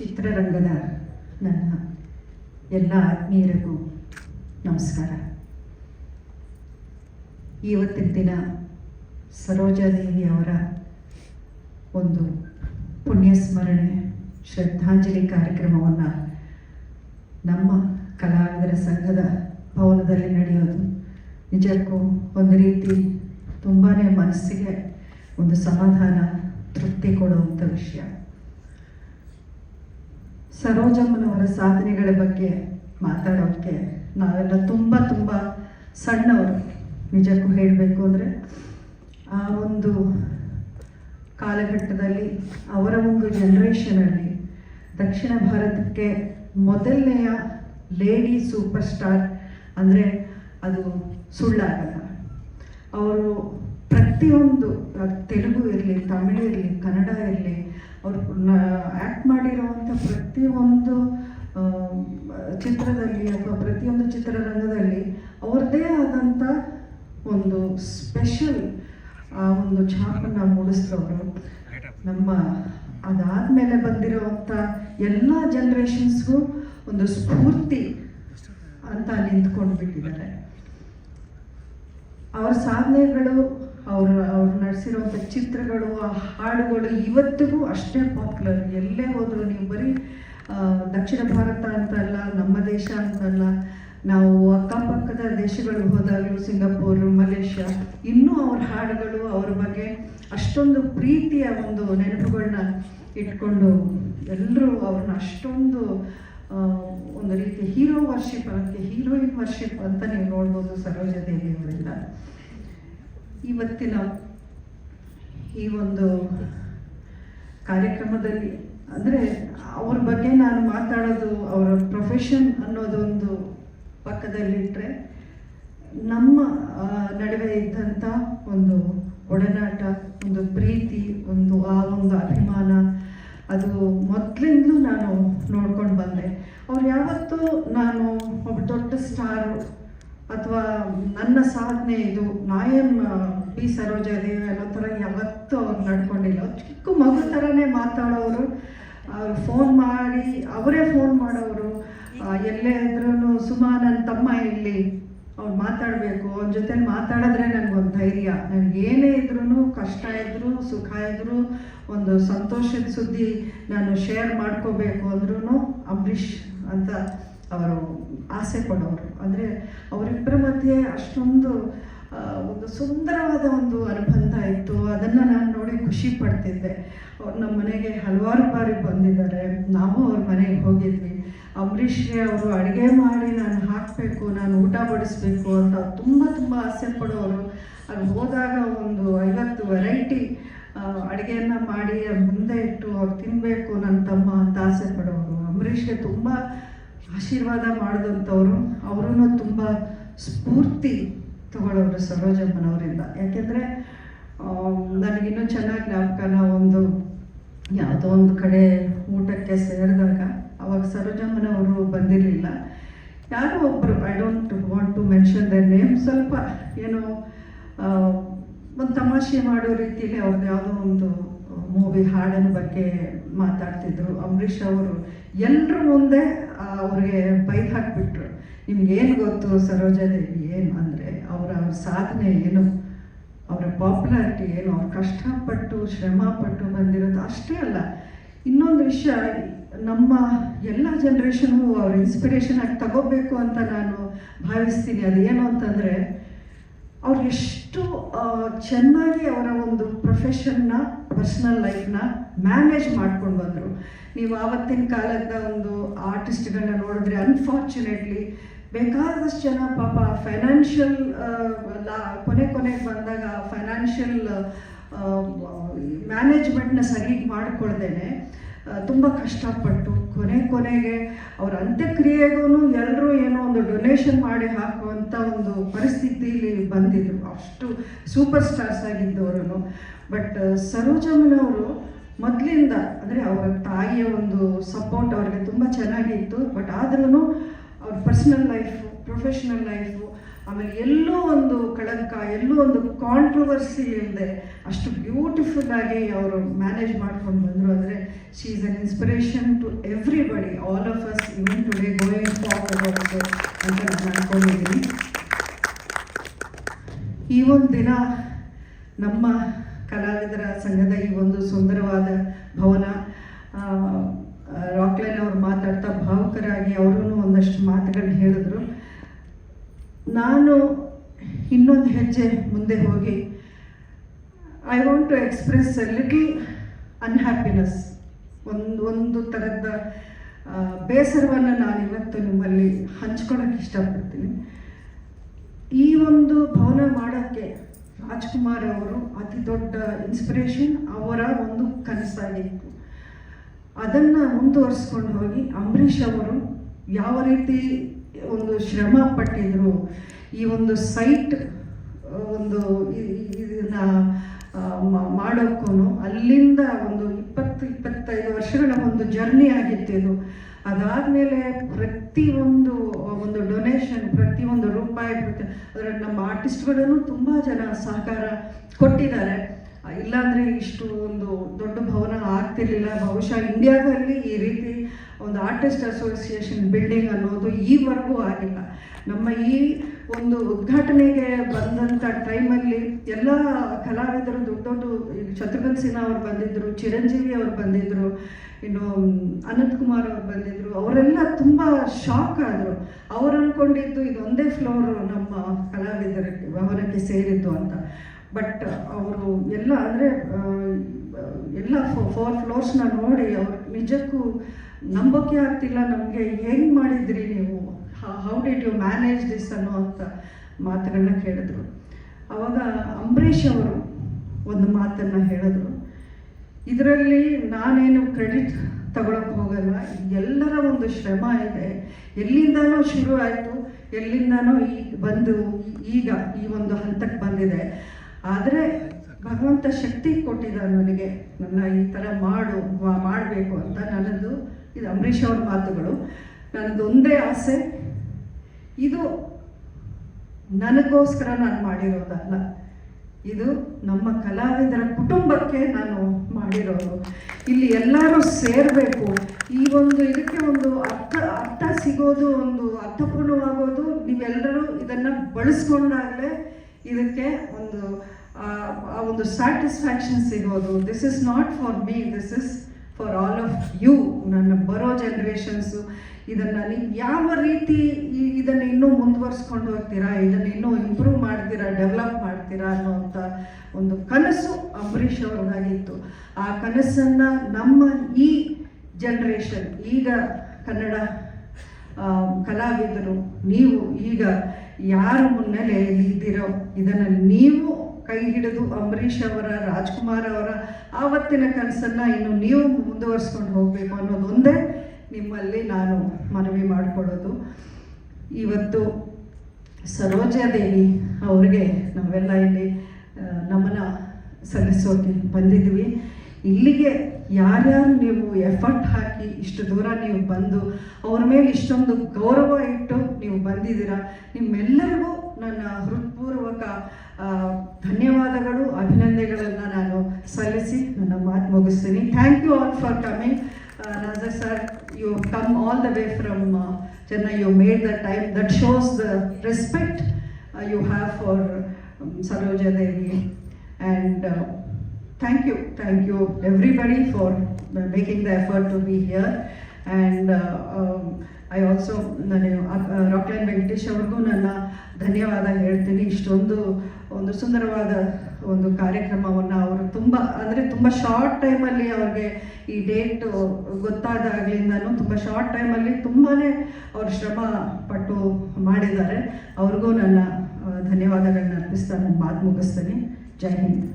ಚಿತ್ರರಂಗದ ನನ್ನ ಎಲ್ಲ ಆತ್ಮೀಯರಿಗೂ ನಮಸ್ಕಾರ. ಇವತ್ತಿನ ದಿನ ಸರೋಜಾದೇವಿ ಅವರ ಒಂದು ಪುಣ್ಯ ಸ್ಮರಣೆ ಶ್ರದ್ಧಾಂಜಲಿ ಕಾರ್ಯಕ್ರಮವನ್ನು ನಮ್ಮ ಕಲಾವಿದರ ಸಂಘದ ಭವನದಲ್ಲಿ ನಡೆಯೋದು. ನಿಜಕ್ಕೂ ಒಂದು ರೀತಿ ತುಂಬಾ ಮನಸ್ಸಿಗೆ ಒಂದು ಸಮಾಧಾನ, ತೃಪ್ತಿ ಕೊಡುವಂಥ ವಿಷಯ. ಸರೋಜಮ್ಮನವರ ಸಾಧನೆಗಳ ಬಗ್ಗೆ ಮಾತಾಡೋಕ್ಕೆ ನಾವೆಲ್ಲ ತುಂಬ ತುಂಬ ಸಣ್ಣವರು, ನಿಜಕ್ಕೂ ಹೇಳಬೇಕು ಅಂದರೆ. ಆ ಒಂದು ಕಾಲಘಟ್ಟದಲ್ಲಿ ಅವರ ಒಂದು ಜನ್ರೇಷನಲ್ಲಿ ದಕ್ಷಿಣ ಭಾರತಕ್ಕೆ ಮೊದಲನೆಯ ಲೇಡಿ ಸೂಪರ್ ಸ್ಟಾರ್ ಅಂದರೆ ಅದು ಸುಳ್ಳಾಗಲ್ಲ. ಅವರು ಪ್ರತಿಯೊಂದು ತೆಲುಗು ಇರಲಿ, ತಮಿಳು ಇರಲಿ, ಕನ್ನಡ ಇರಲಿ ಅವರು ಆ್ಯಕ್ಟ್ ಮಾಡಿರುವಂಥ ಪ್ರತಿಯೊಂದು ಚಿತ್ರದಲ್ಲಿ ಅಥವಾ ಪ್ರತಿಯೊಂದು ಚಿತ್ರರಂಗದಲ್ಲಿ ಅವ್ರದ್ದೇ ಆದಂಥ ಒಂದು ಸ್ಪೆಷಲ್ ಆ ಒಂದು ಛಾಪನ್ನು ಮೂಡಿಸಿದವರು. ನಮ್ಮ ಅದಾದಮೇಲೆ ಬಂದಿರುವಂಥ ಎಲ್ಲ ಜನ್ರೇಷನ್ಸ್ಗೂ ಒಂದು ಸ್ಫೂರ್ತಿ ಅಂತ ನಿಂತ್ಕೊಂಡು ಬಿಟ್ಟಿದ್ದಾರೆ ಅವ್ರ ಸಾಧನೆಗಳು ಅವ್ರು ನಡೆಸಿರುವಂಥ ಚಿತ್ರಗಳು, ಆ ಹಾಡುಗಳು ಇವತ್ತಿಗೂ ಅಷ್ಟೇ ಪಾಪ್ಯುಲರ್ ಎಲ್ಲೇ ಹೋದರೂ ನೀವು ಬರೀ ದಕ್ಷಿಣ ಭಾರತ ಅಂತ ಅಲ್ಲ ನಮ್ಮ ದೇಶ ಅಂತಲ್ಲ, ನಾವು ಅಕ್ಕಪಕ್ಕದ ದೇಶಗಳು ಹೋದಾಗಲೂ ಸಿಂಗಾಪುರ್, ಮಲೇಷ್ಯಾ, ಇನ್ನೂ ಅವ್ರ ಹಾಡುಗಳು ಅವ್ರ ಬಗ್ಗೆ ಅಷ್ಟೊಂದು ಪ್ರೀತಿಯ ಒಂದು ನೆನಪುಗಳನ್ನ ಇಟ್ಕೊಂಡು ಎಲ್ಲರೂ ಅವ್ರನ್ನ ಅಷ್ಟೊಂದು ಒಂದು ರೀತಿ ಹೀರೋ ವರ್ಷಿಪ್ ಅದಕ್ಕೆ ಹೀರೋಯಿನ್ ವರ್ಷಿಪ್ ಅಂತ ನೀವು ನೋಡ್ಬೋದು ಸರೋಜ ದೇವಿಯವರಿಂದ. ಇವತ್ತಿನ ಈ ಒಂದು ಕಾರ್ಯಕ್ರಮದಲ್ಲಿ, ಅಂದರೆ ಅವ್ರ ಬಗ್ಗೆ ನಾನು ಮಾತಾಡೋದು, ಅವರ ಪ್ರೊಫೆಷನ್ ಅನ್ನೋದೊಂದು ಪಕ್ಕದಲ್ಲಿಟ್ಟರೆ ನಮ್ಮ ನಡುವೆ ಇದ್ದಂಥ ಒಂದು ಒಡನಾಟ, ಒಂದು ಪ್ರೀತಿ, ಒಂದು ಆ, ಒಂದು ಅಭಿಮಾನ, ಅದು ಮೊದಲಿಂದಲೂ ನಾನು ನೋಡ್ಕೊಂಡು ಬಂದೆ. ಅವ್ರು ಯಾವತ್ತೂ ನಾನು ಒಬ್ಬ ದೊಡ್ಡ ಸ್ಟಾರು, ಅಥವಾ ನನ್ನ ಸಾಧನೆ ಇದು ನಾಯಂ ಬಿ ಸರೋಜಾದೇವಿ ಅನ್ನೋ ಥರ ಯಾವತ್ತೂ ಅವ್ರು ನಡ್ಕೊಂಡಿಲ್ಲ. ಚಿಕ್ಕ ಮಗು ಥರನೇ ಮಾತಾಡೋರು ಅವ್ರು ಫೋನ್ ಮಾಡಿ, ಅವರೇ ಫೋನ್ ಮಾಡೋರು ಎಲ್ಲೇ ಇದ್ರೂ ಸುಮಾ ನನ್ನ ತಮ್ಮ ಇಲ್ಲಿ ಅವ್ರು ಮಾತಾಡಬೇಕು. ಅವ್ರ ಜೊತೆ ಮಾತಾಡಿದ್ರೆ ಒಂದು ಧೈರ್ಯ. ನನಗೆ ಏನೇ ಇದ್ರೂ ಕಷ್ಟ ಇದ್ದರೂ ಸುಖ ಇದ್ದರೂ ಒಂದು ಸಂತೋಷದ ಸುದ್ದಿ ನಾನು ಶೇರ್ ಮಾಡ್ಕೋಬೇಕು ಅಂದ್ರೂ ಅಂಬರೀಷ್ ಅಂತ ಅವರು ಆಸೆ ಪಡೋರು. ಅಂದರೆ ಅವರಿಬ್ಬರ ಮಧ್ಯೆ ಅಷ್ಟೊಂದು ಒಂದು ಸುಂದರವಾದ ಒಂದು ಅನುಬಂಧ ಇತ್ತು ಅದನ್ನು ನಾನು ನೋಡಿ ಖುಷಿ ಪಡ್ತಿದ್ದೆ. ಅವ್ರು ನಮ್ಮ ಮನೆಗೆ ಹಲವಾರು ಬಾರಿ ಬಂದಿದ್ದಾರೆ. ನಾವು ಅವ್ರ ಮನೆಗೆ ಹೋಗಿದ್ವಿ. ಅಂಬರೀಷ್ಗೆ ಅವರು ಅಡುಗೆ ಮಾಡಿ ನಾನು ಹಾಕಬೇಕು, ನಾನು ಊಟ ಬಡಿಸ್ಬೇಕು ಅಂತ ತುಂಬ ತುಂಬ ಆಸೆ ಪಡೋರು. ಅಲ್ಲಿ ಹೋದಾಗ ಒಂದು ಐವತ್ತು ವೆರೈಟಿ ಅಡುಗೆಯನ್ನು ಮಾಡಿ ಮುಂದೆ ಇಟ್ಟು ಅವ್ರು ತಿನ್ನಬೇಕು ನನ್ನ ತಮ್ಮ ಅಂತ ಆಸೆ ಪಡೋರು. ಅಂಬರೀಷ್ಗೆ ತುಂಬ ಆಶೀರ್ವಾದ ಮಾಡಿದಂಥವ್ರು ಅವರೂ ತುಂಬ ಸ್ಫೂರ್ತಿ. ತಗೊಳ್ಳೋರು ಸರೋಜಮ್ಮನವರಿಂದ. ಯಾಕೆಂದರೆ ನನಗಿನ್ನೂ ಚೆನ್ನಾಗಿ ಜ್ಞಾಪಕ ನಾವು ಒಂದು ಯಾವುದೋ ಒಂದು ಕಡೆ ಊಟಕ್ಕೆ ಸೇರಿದಾಗ ಅವಾಗ ಸರೋಜಮ್ಮನವರು ಬಂದಿರಲಿಲ್ಲ. ಯಾರೋ ಒಬ್ಬರು I don't want to mention the name ಸ್ವಲ್ಪ ಏನೋ ಒಂದು ತಮಾಷೆ ಮಾಡೋ ರೀತಿಯಲ್ಲಿ ಅವ್ರದ್ದು ಯಾವುದೋ ಒಂದು ಮೂವಿ ಹಾಡಿನ ಬಗ್ಗೆ ಮಾತಾಡ್ತಿದ್ರು. ಅಂಬರೀಷ್ ಅವರು ಎಲ್ಲರ ಮುಂದೆ ಅವ್ರಿಗೆ ಹಾಕಿಬಿಟ್ರು ಹಾಕ್ಬಿಟ್ರು. ನಿಮ್ಗೆ ಏನು ಗೊತ್ತು ಸರೋಜಾದೇವಿ ಏನು ಅಂದರೆ, ಅವರ ಸಾಧನೆ ಏನು, ಅವರ ಪಾಪ್ಯುಲಾರಿಟಿ ಏನು, ಅವ್ರು ಕಷ್ಟಪಟ್ಟು, ಶ್ರಮಪಟ್ಟು ಬಂದಿರೋದು ಅಷ್ಟೇ ಅಲ್ಲ. ಇನ್ನೊಂದು ವಿಷಯ, ನಮ್ಮ ಎಲ್ಲ ಜನ್ರೇಷನ್ಗೂ ಅವ್ರ ಇನ್ಸ್ಪಿರೇಷನ್ ಆಗಿ ತಗೋಬೇಕು ಅಂತ ನಾನು ಭಾವಿಸ್ತೀನಿ. ಅದೇನು ಅಂತಂದರೆ ಅವ್ರು ಎಷ್ಟು ಚೆನ್ನಾಗಿ ಅವರ ಒಂದು ಪ್ರೊಫೆಷನ್ನ ಪರ್ಸ್ನಲ್ ಲೈಫ್ನ ಮ್ಯಾನೇಜ್ ಮಾಡ್ಕೊಂಡು ಬಂದರು. ನೀವು ಆವತ್ತಿನ ಕಾಲದ ಒಂದು ಆರ್ಟಿಸ್ಟ್ಗಳನ್ನ ನೋಡಿದ್ರೆ ಅನ್ಫಾರ್ಚುನೇಟ್ಲಿ ಬೇಕಾದಷ್ಟು ಜನ ಪಾಪ ಫೈನಾನ್ಷಿಯಲ್ ಲಾ, ಕೊನೆ ಕೊನೆಗೆ ಬಂದಾಗ ಫೈನಾನ್ಷಿಯಲ್ ಮ್ಯಾನೇಜ್ಮೆಂಟ್ನ ಸರಿಯಾಗಿ ಮಾಡ್ಕೊಳ್ದೇನೆ. ತುಂಬ ಕಷ್ಟಪಟ್ಟು ಕೊನೆ ಕೊನೆಗೆ ಅವ್ರ ಅಂತ್ಯಕ್ರಿಯೆಗೂ ಎಲ್ಲರೂ ಏನೋ ಒಂದು ಡೊನೇಷನ್ ಮಾಡಿ ಹಾಕುವಂಥ ಒಂದು ಪರಿಸ್ಥಿತಿಯಲ್ಲಿ ಬಂದಿದ್ರು. ಅಷ್ಟು ಸೂಪರ್ ಸ್ಟಾರ್ಸ್ ಆಗಿದ್ದವರು ಬಟ್ ಸರೋಜಮ್ಮನವರು ಮೊದಲಿಂದ, ಅಂದರೆ ಅವರ ತಾಯಿಯ ಒಂದು ಸಪೋರ್ಟ್ ಅವರಿಗೆ ತುಂಬ ಚೆನ್ನಾಗಿತ್ತು. ಬಟ್ ಆದ್ರೂ ಅವ್ರ ಪರ್ಸ್ನಲ್ ಲೈಫು ಪ್ರೊಫೆಷ್ನಲ್ ಲೈಫು ಆಮೇಲೆ ಎಲ್ಲೋ ಒಂದು ಕಳಂಕ, ಎಲ್ಲೋ ಒಂದು ಕಾಂಟ್ರವರ್ಸಿ ಇಲ್ಲದೆ ಅಷ್ಟು ಬ್ಯೂಟಿಫುಲ್ ಆಗಿ ಅವರು ಮ್ಯಾನೇಜ್ ಮಾಡ್ಕೊಂಡು ಬಂದರು. ಅಂದರೆ she is an inspiration to everybody all of us even today going forward ಅಂತ ನಾನು ಅಂದ್ಕೊಂಡಿದ್ದೀನಿ ಈ ಒಂದು ದಿನ ನಮ್ಮ ಕಲಾವಿದರ ಸಂಘದ ಈ ಒಂದು ಸುಂದರವಾದ ಭವನ ರಾಕ್ಲೈನ್ ಅವರು ಮಾತಾಡ್ತಾ ಭಾವುಕರಾಗಿ ಅವರು ಒಂದಷ್ಟು ಮಾತುಗಳನ್ನ ಹೇಳಿದ್ರು ನಾನು ಇನ್ನೊಂದು ಹೆಜ್ಜೆ ಮುಂದೆ ಹೋಗಿ I want to express little unhappiness ಒಂದು ಒಂದು ಥರದ ಬೇಸರವನ್ನು ನಾನು ಇವತ್ತು ನಿಮ್ಮಲ್ಲಿ ಹಂಚ್ಕೊಳಕ್ಕೆ ಇಷ್ಟಪಡ್ತೀನಿ. ಈ ಒಂದು ಭವನ ಮಾಡೋಕ್ಕೆ ರಾಜ್ಕುಮಾರ್ ಅವರು ಅತಿ ದೊಡ್ಡ ಇನ್ಸ್ಪಿರೇಷನ್ ಅವರ ಒಂದು ಕನಸಾಗಿತ್ತು. ಅದನ್ನು ಮುಂದುವರಿಸ್ಕೊಂಡು ಹೋಗಿ ಅಂಬರೀಷ್ ಅವರು ಯಾವ ರೀತಿ ಒಂದು ಶ್ರಮ ಪಟ್ಟಿದ್ರು ಈ ಒಂದು ಸೈಟ್ ಒಂದು ಇದನ್ನ ಮಾಡೋಕ್ಕೂ ಅಲ್ಲಿಂದ ಒಂದು ಇಪ್ಪತ್ತು, ಇಪ್ಪತ್ತೈದು ವರ್ಷಗಳ ಒಂದು ಜರ್ನಿ ಆಗಿತ್ತು ಇದು. ಅದಾದಮೇಲೆ ಪ್ರತಿಯೊಂದು, ಒಂದು ಡೊನೇಷನ್ ಪ್ರತಿಯೊಂದು ರೂಪಾಯಿ, ಪ್ರತಿ ಅದರಲ್ಲಿ ನಮ್ಮ ಆರ್ಟಿಸ್ಟ್ಗಳನ್ನು ತುಂಬ ಜನ ಸಹಕಾರ ಕೊಟ್ಟಿದ್ದಾರೆ. ಇಲ್ಲಾಂದರೆ ಇಷ್ಟು ಒಂದು ದೊಡ್ಡ ಭವನ ಆಗ್ತಿರ್ಲಿಲ್ಲ. ಬಹುಶಃ ಇಂಡಿಯಾದಲ್ಲಿ ಈ ರೀತಿ ಒಂದು ಆರ್ಟಿಸ್ಟ್ ಅಸೋಸಿಯೇಷನ್ ಬಿಲ್ಡಿಂಗ್ ಅನ್ನೋದು ಈವರೆಗೂ ಆಗಿಲ್ಲ. ನಮ್ಮ ಈ ಒಂದು ಉದ್ಘಾಟನೆಗೆ ಬಂದಂಥ ಟೈಮಲ್ಲಿ ಎಲ್ಲ ಕಲಾವಿದರು, ದೊಡ್ಡ ದೊಡ್ಡ ಶತ್ರುಘ್ನ ಸಿನ್ಹಾ ಅವರು ಬಂದಿದ್ದರು ಚಿರಂಜೀವಿ ಅವರು ಬಂದಿದ್ದರು ಇನ್ನು ಅನಂತ್ ಕುಮಾರ್ ಅವರು ಬಂದಿದ್ದರು ಅವರೆಲ್ಲ ತುಂಬ ಶಾಕ್ ಆದರು. ಅವರು ಅಂದ್ಕೊಂಡಿದ್ದು ಇದೊಂದೇ ಫ್ಲೋರು ನಮ್ಮ ಕಲಾವಿದರ ಭವನಕ್ಕೆ ಸೇರಿದ್ದು ಅಂತ. ಬಟ್ ಅವರು ಎಲ್ಲ ಅಂದರೆ ಎಲ್ಲ ಫೋರ್ ಫ್ಲೋರ್ಸ್ನ ನೋಡಿ ಅವ್ರು ನಿಜಕ್ಕೂ ನಂಬೋಕೆ ಆಗ್ತಿಲ್ಲ, ನಮಗೆ ಹೆಂಗೆ ಮಾಡಿದ್ರಿ ನೀವು? How did you manage this ಅನ್ನೋ ಅಂತ ಮಾತುಗಳನ್ನ ಕೇಳಿದ್ರು. ಅವಾಗ ಅಂಬರೀಷ್ ಅವರು ಒಂದು ಮಾತನ್ನು ಹೇಳಿದ್ರು. ಇದರಲ್ಲಿ ನಾನೇನು ಕ್ರೆಡಿಟ್ ತಗೊಳಕ್ಕೆ ಹೋಗಲ್ಲ, ಎಲ್ಲರ ಒಂದು ಶ್ರಮ ಇದೆ. ಎಲ್ಲಿಂದನೋ ಶುರು ಆಯಿತು, ಎಲ್ಲಿಂದನೋ ಈ ಬಂದು, ಈಗ ಈ ಒಂದು ಹಂತಕ್ಕೆ ಬಂದಿದೆ. ಆದರೆ ಭಗವಂತ ಶಕ್ತಿ ಕೊಟ್ಟಿದ್ದ ನನಗೆ ನನ್ನ ಈ ಥರ ಮಾಡು ಮಾಡಬೇಕು ಅಂತ ನನ್ನದು ಇದು ಅಂಬರೀಷ್ ಅವ್ರ ಮಾತುಗಳು. ನನಗೊಂದೇ ಆಸೆ. ಇದು ನನಗೋಸ್ಕರ ನಾನು ಮಾಡಿರೋದಲ್ಲ. ಇದು ನಮ್ಮ ಕಲಾವಿದರ ಕುಟುಂಬಕ್ಕೆ ನಾನು ಮಾಡಿರೋದು. ಇಲ್ಲಿ ಎಲ್ಲರೂ ಸೇರಬೇಕು. ಈ ಒಂದು ಇದಕ್ಕೆ ಒಂದು ಅರ್ಥ ಅರ್ಥ ಸಿಗೋದು, ಒಂದು ಅರ್ಥಪೂರ್ಣವಾಗೋದು, ನೀವೆಲ್ಲರೂ ಇದನ್ನು ಬಳಸ್ಕೊಂಡಾಗಲೇ ಇದಕ್ಕೆ ಒಂದು, ಆ ಒಂದು ಸ್ಯಾಟಿಸ್ಫ್ಯಾಕ್ಷನ್ ಸಿಗೋದು. This is not for me this is for all of you ನನ್ನ ಬರೋ ಜನ್ರೇಷನ್ಸು ಇದನ್ನು ನೀವು ಯಾವ ರೀತಿ ಇದನ್ನು ಇನ್ನೂ ಮುಂದುವರ್ಸ್ಕೊಂಡು ಹೋಗ್ತೀರಾ? ಇದನ್ನು ಇನ್ನೂ ಇಂಪ್ರೂವ್ ಮಾಡ್ತೀರಾ? ಡೆವಲಪ್ ಮಾಡ್ತೀರಾ ಅನ್ನೋಂಥ ಒಂದು ಕನಸು ಅಂಬರೀಷ್ ಅವ್ರದ್ದಾಗಿತ್ತು. ಆ ಕನಸನ್ನು ನಮ್ಮ ಈ ಜನ್ರೇಷನ್ ಈಗ ಕನ್ನಡ ಕಲಾವಿದರು, ನೀವು ಈಗ ಯಾರ ಮುನ್ನೆಲೆಯಲ್ಲಿ ಇದ್ದೀರೋ, ಇದನ್ನು ನೀವು ಕೈ ಹಿಡಿದು ಅಂಬರೀಷ್ ಅವರ, ರಾಜ್ಕುಮಾರ್ ಅವರ ಆವತ್ತಿನ ಕನಸನ್ನು ಇನ್ನು ನೀವು ಮುಂದುವರಿಸ್ಕೊಂಡು ಹೋಗಬೇಕು ಅನ್ನೋದೊಂದೇ ನಿಮ್ಮಲ್ಲಿ ನಾನು ಮನವಿ ಮಾಡಿಕೊಳ್ಳೋದು. ಇವತ್ತು ಸರೋಜಾದೇವಿ ಅವ್ರಿಗೆ ನಾವೆಲ್ಲ ಇಲ್ಲಿ ನಮನ ಸಲ್ಲಿಸೋಕೆ ಬಂದಿದ್ವಿ ಇಲ್ಲಿಗೆ ಯಾರ್ಯಾರು ನೀವು ಎಫರ್ಟ್ ಹಾಕಿ ಇಷ್ಟು ದೂರ ನೀವು ಬಂದು ಅವ್ರ ಮೇಲೆ ಇಷ್ಟೊಂದು ಗೌರವ ಇಟ್ಟು ನೀವು ಬಂದಿದ್ದೀರಾ, ನಿಮ್ಮೆಲ್ಲರಿಗೂ ನನ್ನ all for coming. Uh, Nazar sir, you've come all the way from uh, Chennai. You made the time. That shows the respect uh, you have for um, Saroja Devi. And uh, thank you, thank you everybody for uh, making the effort to be here. And uh, um, I also ನಾನು ರಾಕ್ಲೈನ್ ವೆಂಕಟೇಶ್ ಅವ್ರಿಗೂ ನನ್ನ ಧನ್ಯವಾದ ಹೇಳ್ತೀನಿ. ಇಷ್ಟೊಂದು, ಒಂದು ಸುಂದರವಾದ ಒಂದು ಕಾರ್ಯಕ್ರಮವನ್ನು ಅವರು ತುಂಬ, ಅಂದರೆ ತುಂಬ ಶಾರ್ಟ್ ಟೈಮಲ್ಲಿ ಅವ್ರಿಗೆ ಈ ಡೇಟ್ ಗೊತ್ತಾದಾಗಲಿಂದನೂ ತುಂಬ ಶಾರ್ಟ್ ಟೈಮಲ್ಲಿ ತುಂಬಾ ಅವರು ಶ್ರಮ ಪಟ್ಟು ಮಾಡಿದ್ದಾರೆ. ಅವ್ರಿಗೂ ನನ್ನ ಧನ್ಯವಾದಗಳನ್ನ ಅರ್ಪಿಸ್ತಾ ನಾನು ಮಾತು ಮುಗಿಸ್ತೀನಿ. ಜೈ ಹಿಂದ್.